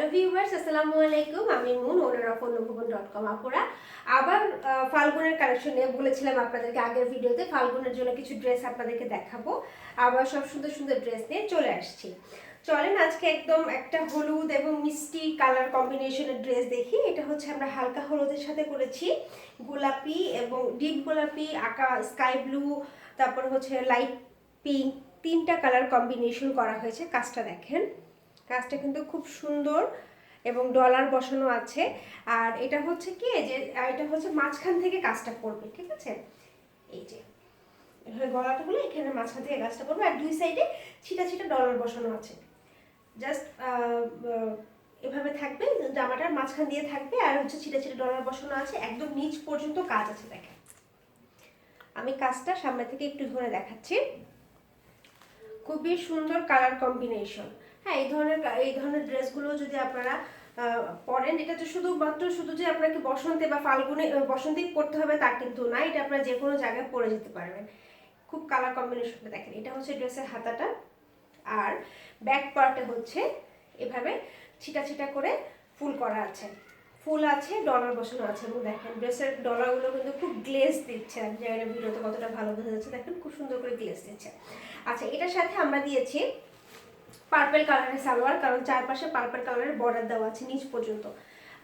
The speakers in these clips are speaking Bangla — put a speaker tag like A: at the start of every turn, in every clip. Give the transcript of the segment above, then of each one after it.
A: হ্যালো ভিউয়ার্স আসসালামু আলাইকুম। আমি Moon owner of Annabhaban dot com আপুরা। আবার ফাল্গুনের কালেকশন নিয়ে বলেছিলাম আপনাদেরকে আগের ভিডিওতে। ফাল্গুনের জন্য কিছু ড্রেস আপনাদেরকে দেখাবো। আবার সব সুন্দর সুন্দর ড্রেস নিয়ে চলে আসছি। চলেন আজকে একদম একটা হলুদ এবং মিষ্টি কালার কম্বিনেশনের ড্রেস দেখি। এটা হচ্ছে আমরা হালকা হলুদের সাথে করেছি। গোলাপি এবং ডিপ গোলাপি, আঁকা স্কাই ব্লু তারপর হচ্ছে লাইট পিঙ্ক তিনটা কালার কম্বিনেশন করা হয়েছে। কাজটা দেখেন। কাজটা কিন্তু খুব সুন্দর এবং ডলার বসানো আছে। আর এটা হচ্ছে কি যে এটা হচ্ছে মাঝখান থেকে কাজটা করবে, ঠিক আছে? এই যে এখানে গলাটা হলো এখানে মাঝখান থেকে কাজটা করবে আর দুই সাইডে ছিটা ছিটা ডলার বসানো আছে। জাস্ট এভাবে থাকবে জামাটার মাঝখান দিয়ে থাকবে আর হচ্ছে ছিটা ছিটা ডলার বসানো আছে, একদম নিচ পর্যন্ত কাজ আছে, দেখেন। আমি কাজটা সামনে থেকে একটু ধরে দেখাচ্ছি। খুবই সুন্দর কালার কম্বিনেশন হ্যাঁ এই ধরনের এই ধরনের ড্রেসগুলো যদি আপনারা পরেন, এটা তো শুধুমাত্র শুধু যে আপনাকে বসন্তে বা ফাল্গুনে বসন্তেই পড়তে হবে তা কিন্তু না, এটা আপনারা যে কোনো জায়গায় পরে যেতে পারবেন। খুব কালার কম্বিনেশনটা দেখেন, এটা হচ্ছে ড্রেসের হাতাটা, আর ব্যাক পার্টে হচ্ছে এভাবে ছিটা ছিটা করে ফুল করা আছে। ফুল আছে, ডলার বসানো আছে, এবং দেখেন ড্রেসের ডলারগুলো কিন্তু খুব গ্লেজ দিচ্ছে। জানি না ভিডিওতে কতটা ভালো বোঝা যাচ্ছে, দেখেন খুব সুন্দর করে গ্লেজ দিচ্ছে। আচ্ছা এটার সাথে আমরা দিয়েছি পার্পেল কালারের সালোয়ার, কারণ চারপাশে পার্পেল কালারের বর্ডার দেওয়া আছে নিচ পর্যন্ত।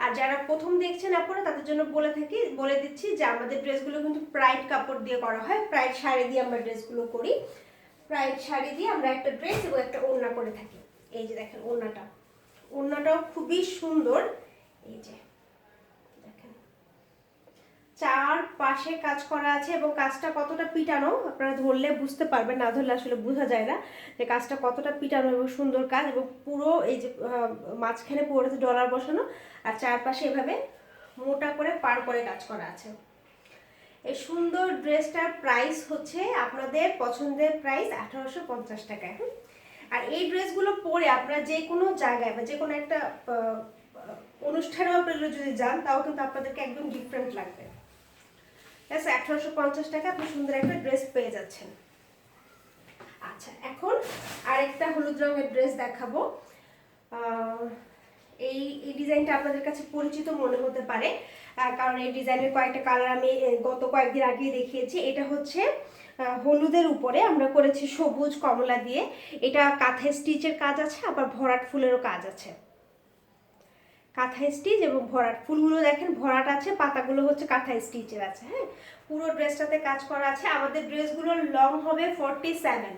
A: আর যারা প্রথম দেখছেন আপনারা, তাদের জন্য বলে থাকি, বলে দিচ্ছি যে আমাদের ড্রেসগুলো কিন্তু প্রাইড কাপড় দিয়ে করা হয়। প্রাইড শাড়ি দিয়ে আমরা ড্রেসগুলো করি। প্রাইড শাড়ি দিয়ে আমরা একটা ড্রেস এবং একটা ওড়না করে থাকি। এই যে দেখেন, ওড়নাটা। ওড়নাটাও খুবই সুন্দর। এই যে। চার পাশে কাজ করা আছে এবং কাজটা কতটা পিটানো, আপনারা ধরলে বুঝতে পারবেন, না ধরলে আসলে বোঝা যায় না, যে কাজটা কতটা পিটানো এবং সুন্দর কাজ এবং পুরো এই যে মাঝখানে পড়েছে ডলার বসানো আর চারপাশে এভাবে মোটা করে পার করে কাজ করা আছে এই সুন্দর ড্রেসটার প্রাইস হচ্ছে আপনাদের পছন্দের প্রাইস আঠারোশো পঞ্চাশ টাকা হুম? আর এই ড্রেসগুলো পরে আপনারা যে কোনো জায়গায় বা যে কোনো একটা অনুষ্ঠানেও আপনারা যদি যান, তাও কিন্তু আপনাদেরকে একদম ডিফারেন্ট লাগবে ব্যাস আঠারোশো পঞ্চাশ টাকা আপনি সুন্দর একটা ড্রেস পেয়ে যাচ্ছেন। আচ্ছা এখন আরেকটা হলুদ রঙের ড্রেস দেখাবো। এই এই ডিজাইনটা আপনাদের কাছে পরিচিত মনে হতে পারে কারণ এই ডিজাইনের কয়েকটা কালার আমি গত কয়েকদিন আগেই দেখিয়েছি। এটা হচ্ছে হলুদের উপরে আমরা করেছি সবুজ কমলা দিয়ে। এটা কাঁথা স্টিচের কাজ আছে, আবার ভরাট ফুলেরও কাজ আছে। কাঁথা স্টিচ এবং ভরাট। ফুলগুলো দেখেন, ভরাট আছে, পাতাগুলো হচ্ছে কাঁথা স্টিচের আছে হ্যাঁ? পুরো ড্রেসটাতে কাজ করা আছে। আমাদের ড্রেসগুলোর লং হবে ফর্টি সেভেন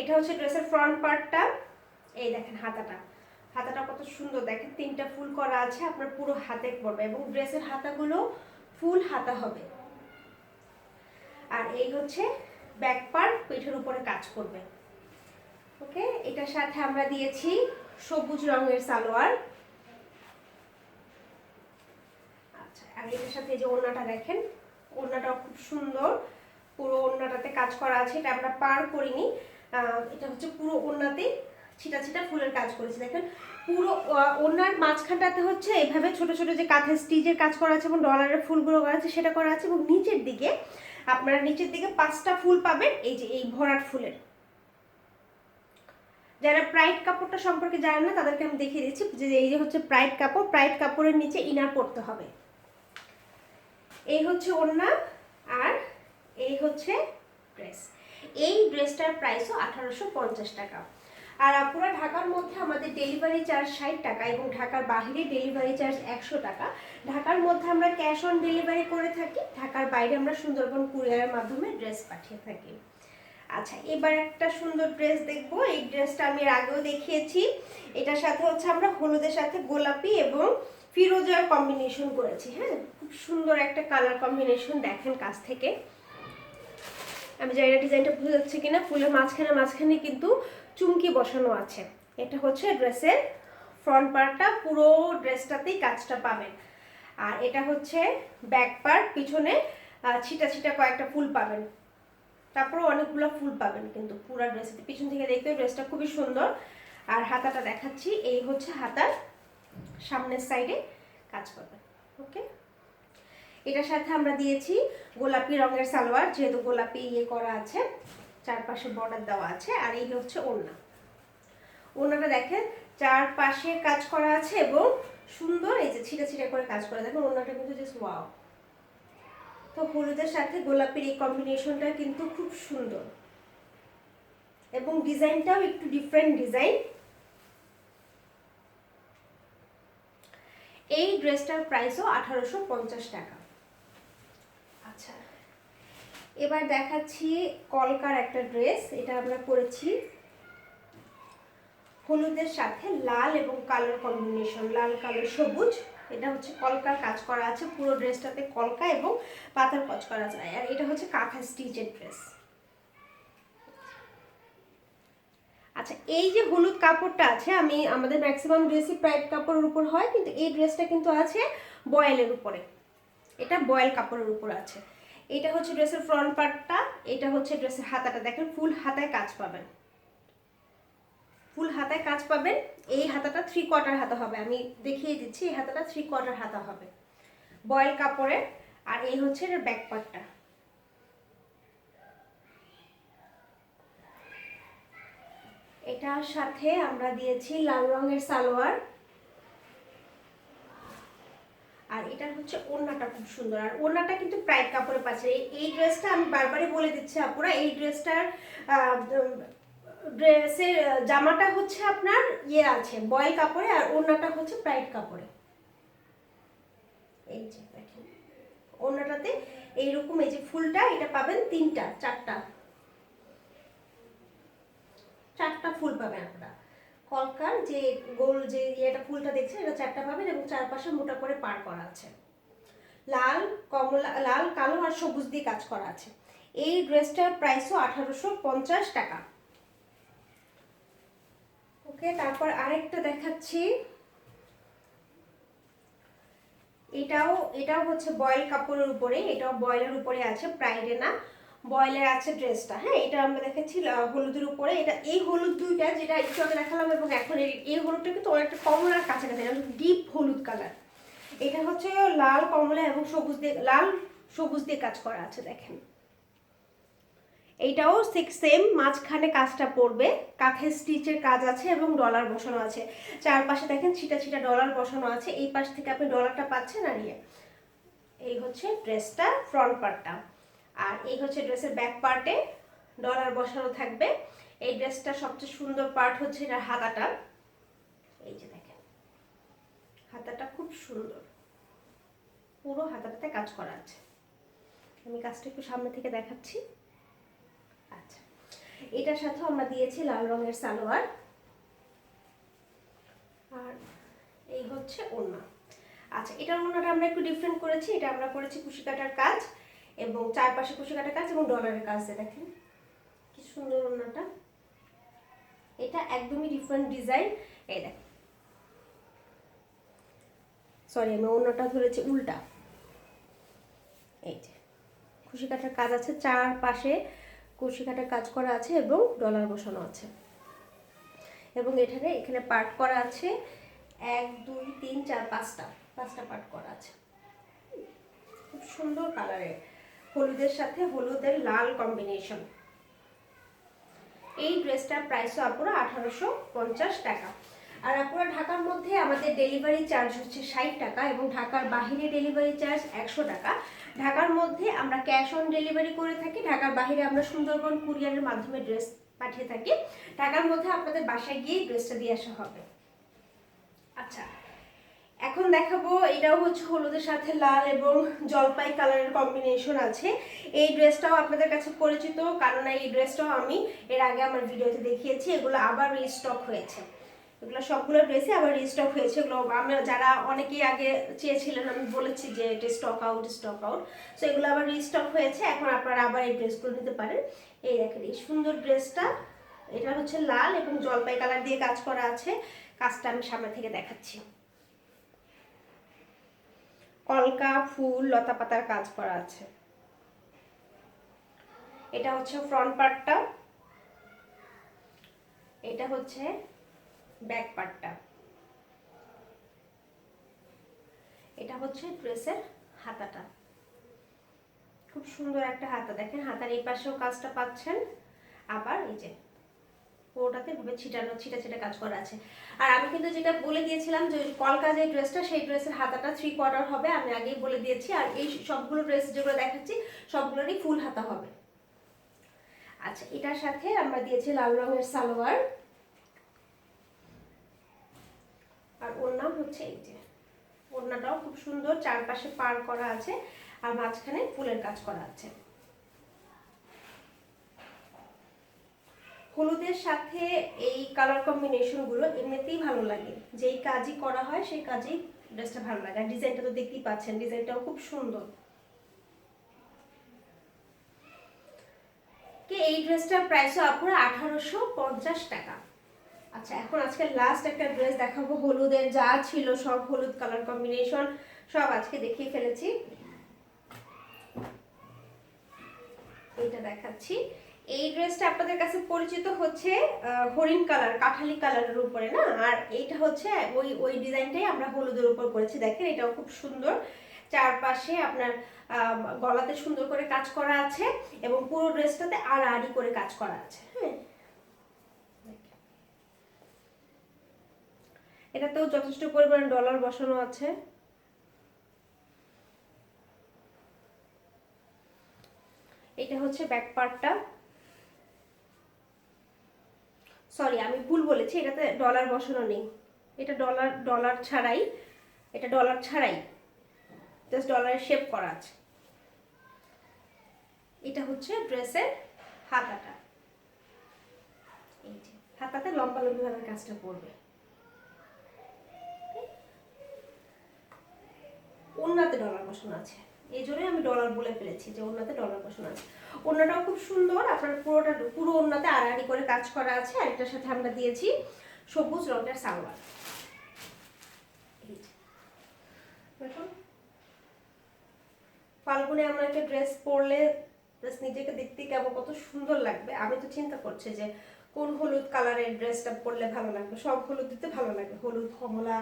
A: এটা হচ্ছে ড্রেসের ফ্রন্ট পার্টটা এই দেখেন হাতাটা। হাতাটা কত সুন্দর। দেখেন, তিনটা ফুল করা আছে, আপনার পুরো হাতে পড়বে এবং ড্রেসের হাতাগুলো ফুল হাতা হবে। আর এই হচ্ছে ব্যাক পার্ট পিঠের উপরে কাজ করবে। ওকে? এটার সাথে আমরা দিয়েছি সবুজ রঙের সালোয়ার আচ্ছা আর এটার সাথে এই যে ওড়নাটা দেখেন, ওড়নাটাও খুব সুন্দর। পুরো ওড়নাটাতে কাজ করা আছে, এটা আমরা পার করিনি। এটা হচ্ছে পুরো ওড়নাতে ছিটা ছিটা ফুলের কাজ করেছি। দেখেন, পুরো ওড়নার মাঝখানটাতে হচ্ছে এভাবে ছোট ছোট যে কাঁথা স্টিচের কাজ করা আছে এবং ডলারের ফুলগুলো করা আছে, সেটা করা আছে এবং নিচের দিকে, আপনারা নিচের দিকে পাঁচটা ফুল পাবেন, এই যে এই ভরাট ফুলের। যারা প্রাইড কাপড়টা সম্পর্কে জানেন না, তাদেরকে আমি দেখিয়ে দিচ্ছি যে এই যে হচ্ছে প্রাইড কাপড় প্রাইড কাপড়ের নিচে ইনার পড়তে হবে। এই হচ্ছে ওড়না আর এই হচ্ছে ড্রেস এই ড্রেসটার প্রাইসও আঠারোশো পঞ্চাশ টাকা। আর আপুরা ঢাকার মধ্যে আমাদের ডেলিভারি চার্জ ষাট টাকা এবং ঢাকার বাইরে ডেলিভারি চার্জ একশো টাকা। ঢাকার মধ্যে আমরা ক্যাশ অন ডেলিভারি করে থাকি, ঢাকার বাইরে আমরা সুন্দরবন কুরিয়ারের মাধ্যমে ড্রেস পাঠিয়ে থাকি। আচ্ছা এবার একটা সুন্দর ড্রেস দেখব। এই ড্রেসটা আমি আগেও দেখিয়েছি। এটার সাথে হচ্ছে আমরা হলুদের সাথে গোলাপি এবং ফিরোজার কম্বিনেশন করেছি হ্যাঁ? খুব সুন্দর একটা কালার কম্বিনেশন দেখেন কাছ থেকে। আমি জানি না ডিজাইনটা বুঝে যাচ্ছে কিনা, ফুলের মাঝখানে মাঝখানে কিন্তু চুমকি বসানো আছে। এটা হচ্ছে ড্রেসের ফ্রন্ট পার্টটা পুরো ড্রেসটাতেই কাজটা পাবেন। আর এটা হচ্ছে ব্যাক পার্ট পিছনে ছিটা ছিটা কয়েকটা ফুল পাবেন। তারপরে অনেকগুলো ফুল পাবেন কিন্তু পুরো ড্রেসের পিছন থেকে দেখতে ড্রেসটা খুবই সুন্দর। আর হাতাটা দেখাচ্ছি, এই হচ্ছে হাতার সামনের সাইডে কাজ পাবেন ওকে এটার সাথে আমরা দিয়েছি গোলাপি রঙের সালোয়ার, যেহেতু গোলাপি ইয়ে করা আছে, চারপাশে বর্ডার দেওয়া আছে, আর এই হচ্ছে ওড়না। ওড়নাটা দেখেন চার পাশে কাজ করা আছে এবং সুন্দর এই যে ছিটা ছিটা করে কাজ করা দেখেন, ওড়নাটা কিন্তু জাস্ট ওয়াও তো হলুদের সাথে গোলাপের এই কম্বিনেশনটা কিন্তু খুব সুন্দর। এবং ডিজাইনটাও একটু ডিফারেন্ট ডিজাইন। এই ড্রেসটার প্রাইসও আঠারোশো পঞ্চাশ টাকা। আচ্ছা। এবার দেখাচ্ছি কলকার একটা ড্রেস, এটা আমরা করেছি হলুদের সাথে লাল এবং কালোর কম্বিনেশন লাল, কালো, সবুজ। এটা হচ্ছে কলকার, কাজ করা আছে পুরো ড্রেসটাতে কলকা এবং পাতার কাজ করা যায় আর এটা হচ্ছে কাঁথা স্টিচের ড্রেস। আচ্ছা এই যে হলুদ কাপড়টা আছে, আমি, আমাদের ম্যাক্সিমাম ড্রেসই প্রাইড কাপড়ের উপর হয়, কিন্তু এই ড্রেসটা কিন্তু আছে বয়েলের উপরে। এটা বয়েল কাপড়ের উপর আছে। এটা হচ্ছে ড্রেসের ফ্রন্ট পার্টটা এটা হচ্ছে ড্রেসের হাতাটা। দেখেন ফুল হাতায় কাজ পাবেন। ফুল হাতায় কাজ পাবেন। এই হাতাটা থ্রি কোয়ার্টার হাতা হবে। আমি দেখিয়ে দিচ্ছি, এই হাতাটা থ্রি কোয়ার্টার হাতা হবে। বয়েল কাপড়ের, আর এই হচ্ছে এর ব্যাক পার্টটা এটার সাথে আমরা দিয়েছি লাল রঙের সালোয়ার। আর এটা হচ্ছে ওড়নাটা খুব সুন্দর। আর ওড়নাটা কিন্তু প্রাইড কাপড়ে পাচ্ছে এই- এই ড্রেসটা আমি বারবারই বলে দিচ্ছি আপুরা, এই ড্রেসটার ড্রেসের জামাটা হচ্ছে আপনার ইয়ে আছে, বয়েল কাপড়ে, আর ওড়নাটা হচ্ছে প্রাইড কাপড়ে। এই যে দেখেন, ওড়নাটাতে এইরকম এই যে ফুলটা, এটা পাবেন তিনটা, চারটা। চারটা ফুল পাবেন আপনারা। কলকার যে গোল, যে ইয়েটা, ফুলটা দেখছেন, এটা চারটা পাবেন এবং চারপাশে মোটা করে পার করা আছে। লাল, কমলা, লাল, কালো আর সবুজ দিয়ে কাজ করা আছে। এই ড্রেসটার প্রাইসও আঠারোশো পঞ্চাশ টাকা। ওকে, তারপর আরেকটা দেখাচ্ছি। এটাও এটাও হচ্ছে বয়েল কাপড়ের উপরে, এটাও বয়েলের উপরে আছে, প্রাইডে না। বয়েলের আছে ড্রেসটা হ্যাঁ এটা আমরা দেখেছি হলুদের উপরে। এটা এই হলুদ দুইটা যেটা একটু আগে দেখালাম এবং এখন এই- হলুদটা কিন্তু অনেকটা কমলার কাছাকাছি ডিপ হলুদ কালার। এটা হচ্ছে লাল, কমলা এবং সবুজ দিয়ে, লাল, সবুজ দিয়ে কাজ করা আছে, দেখেন। এইটাও সেম মাঝখানে কাজটা পড়বে কাঁথে স্টিচের কাজ আছে এবং ডলার বসানো আছে। চারপাশে দেখেন ছিটা ছিটা ডলার বসানো আছে, এই পাশ থেকে আপনি ডলারটা পাচ্ছেন আর ইয়ে। এই হচ্ছে ড্রেসটা ফ্রন্ট পার্টটা আর এই হচ্ছে ড্রেসের ব্যাক পার্টে ডলার বসানো থাকবে। এই ড্রেসটা সবচেয়ে সুন্দর পার্ট হচ্ছে এটার হাতাটা। এই যে দেখেন, হাতাটা খুব সুন্দর। পুরো হাতাটাতে কাজ করা আছে। আমি কাজটা একটু সামনে থেকে দেখাচ্ছি। আচ্ছা এটার সাথেও আমরা দিয়েছি লাল রঙের সালোয়ার। আর এই হচ্ছে ওড়না। আচ্ছা এটার ওড়নাটা আমরা একটু ডিফারেন্ট করেছি। এটা আমরা করেছি কুশি কাটার কাজ। এবং চারপাশে কুশি কাটার কাজ এবং ডলারের কাজ দেখেন, কি সুন্দর ওড়নাটা। এটা একদমই ডিফারেন্ট ডিজাইন এই দেখ সরি আমি ওড়নাটা ধরেছি উল্টা। এই যে কুশি কাটার কাজ আছে, চারপাশে কুশি কাটার কাজ করা আছে এবং ডলার বসানো আছে। এবং এখানে এখানে পার্ট করা আছে, এক, দুই, তিন, চার, পাঁচটা পাঁচটা পার্ট করা আছে। খুব সুন্দর কালারের হলুদের সাথে হলুদের লাল কম্বিনেশন এই ড্রেসটার প্রাইসও আপুরা আঠারোশো পঞ্চাশ টাকা। আর আপুরা ঢাকার মধ্যে আমাদের ডেলিভারি চার্জ হচ্ছে ষাট টাকা এবং ঢাকার বাহিরে ডেলিভারি চার্জ একশো টাকা। ঢাকার মধ্যে আমরা ক্যাশ অন ডেলিভারি করে থাকি, ঢাকার বাহিরে আমরা সুন্দরবন কুরিয়ারের মাধ্যমে ড্রেস পাঠিয়ে থাকি। ঢাকার মধ্যে আপনাদের বাসায় গিয়ে ড্রেসটা দিয়ে আসা হবে। আচ্ছা এখন দেখাবো, এটাও হচ্ছে হলুদের সাথে লাল এবং জলপাই কালারের কম্বিনেশন আছে। এই ড্রেসটাও আপনাদের কাছে পরিচিত কারণ এই ড্রেসটাও আমি এর আগে আমার ভিডিওতে দেখিয়েছি, এগুলো আবার রিস্টক হয়েছে। এগুলো সবগুলো ড্রেসই আবার রিস্টক হয়েছে, এগুলো আমরা যারা অনেকেই আগে চেয়েছিলেন, আমি বলেছি যে এটা stock out stock out so এগুলো আবার রিস্টক হয়েছে, এখন আপনারা আবার এই ড্রেসগুলো নিতে পারেন। এই দেখেন, এই সুন্দর ড্রেসটা এটা হচ্ছে লাল এবং জলপাই কালার দিয়ে কাজ করা আছে। কাজটা আমি সামনে থেকে দেখাচ্ছি। কলকা ফুল লতা পাতার কাজ করা আছে। এটা হচ্ছে ফ্রন্ট পার্টটা এটা হচ্ছে ব্যাক পার্টটা এটা হচ্ছে ড্রেসের হাতাটা। খুব সুন্দর একটা হাতা। দেখেন, হাতার এই পাশেও কাজটা পাচ্ছেন। আবার এই যে পুরোটাতে ভাবে ছিটানো, ছিটা ছিটা কাজ করা আছে। আর আমি কিন্তু যেটা বলে দিয়েছিলাম যে কলকা যে ড্রেসটা সেই ড্রেসের হাতাটা থ্রি কোয়ার্টার হবে, আমি আগেই বলে দিয়েছি। আর এই সবগুলো ড্রেস যেগুলো দেখাচ্ছি, সবগুলোরই ফুল হাতা হবে। আচ্ছা এটার সাথে আমরা দিয়েছি লাল রঙের সালোয়ার। আর ওর নাম হচ্ছে এই যে, ওড়নাটাও খুব সুন্দর, চারপাশে পার করা আছে, আর মাঝখানে ফুলের কাজ করা আছে। হলুদের সাথে এই কালার কম্বিনেশনগুলো এমনিতেই ভালো লাগে। যেই কাজই করা হয়, সেই কাজেই ড্রেসটা ভালো লাগে। আর ডিজাইনটা তো দেখতেই পাচ্ছেন ডিজাইনটাও খুব সুন্দর। কি, এই ড্রেসটার প্রাইসও আপনার আঠারোশো পঞ্চাশ টাকা। আচ্ছা এখন আজকে লাস্ট একটা ড্রেস দেখাবো। হলুদের যা ছিল সব হলুদ কালার কম্বিনেশন সব আজকে দেখিয়ে ফেলেছি। এটা দেখাচ্ছি। এই ড্রেসটা আপনাদের কাছে পরিচিত হচ্ছে হরিণ কালার, কাঠালি কালারের উপরে, না? আর এইটা হচ্ছে ওই ওই ডিজাইনটাই আমরা হলুদের উপর করেছি। দেখেন, এটাও খুব সুন্দর। চারপাশে আপনার গলাতে সুন্দর করে কাজ করা আছে এবং পুরো ড্রেসটাতে আড়াআড়ি করে কাজ করা আছে হ্যাঁ? এটাতেও যথেষ্ট পরিমাণে ডলার বসানো আছে। এটা হচ্ছে ব্যাক পার্টটা সরি আমি ভুল বলেছি, এটাতে ডলার বসানো নেই। এটা ডলার ডলার ছাড়াই, এটা ডলার ছাড়াই জাস্ট ডলারের শেপ করা আছে। এটা হচ্ছে ড্রেসের হাতাটা। এই হাতাতে লম্বা লম্বি ভাবে কাজটা করবে। ওনাতে ডলার বসানো আছে। এই জন্যই আমি ডলার বলে ফেলেছি যে ওনাতে ডলার বসানো আছে। ওনাটাও খুব সুন্দর, আপনার পুরোটা পুরো ওনাতে আড়াআড়ি করে কাজ করা আছে, আর সাথে আমরা দিয়েছি সবুজ রঙের সালোয়ার। ফাল্গুনে আমরা একটা ড্রেস পরলে জাস্ট নিজেকে দেখতে কেমন, কত সুন্দর লাগবে। আমি তো চিন্তা করছি যে কোন হলুদ কালারের ড্রেসটা পরলে ভালো লাগবে? সব হলুদ দিতে ভালো লাগে। হলুদ, কমলা,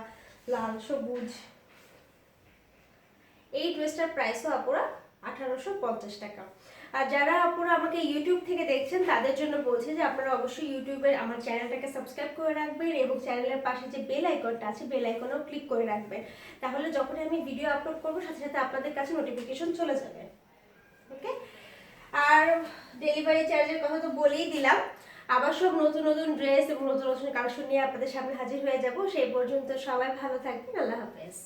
A: লাল, সবুজ। এই ড্রেসটার প্রাইসও আপুরা আঠারোশো পঞ্চাশ টাকা। আর যারা আপুরা আমাকে ইউটিউব থেকে দেখছেন, তাদের জন্য বলছি যে আপনারা অবশ্যই ইউটিউবের আমার চ্যানেলটাকে সাবস্ক্রাইব করে রাখবেন এবং চ্যানেলের পাশে যে বেল আইকনটা আছে বেল আইকনেও ক্লিক করে রাখবেন। তাহলে যখন আমি ভিডিও আপলোড করব, সাথে সাথে আপনাদের কাছে নোটিফিকেশন চলে যাবে। ওকে আর ডেলিভারি চার্জের কথা তো বলেই দিলাম। আবার সব নতুন নতুন ড্রেস এবং নতুন নতুন কালেকশন নিয়ে আপনাদের সামনে হাজির হয়ে যাব। সেই পর্যন্ত সবাই ভালো থাকবেন। আল্লাহ হাফেজ।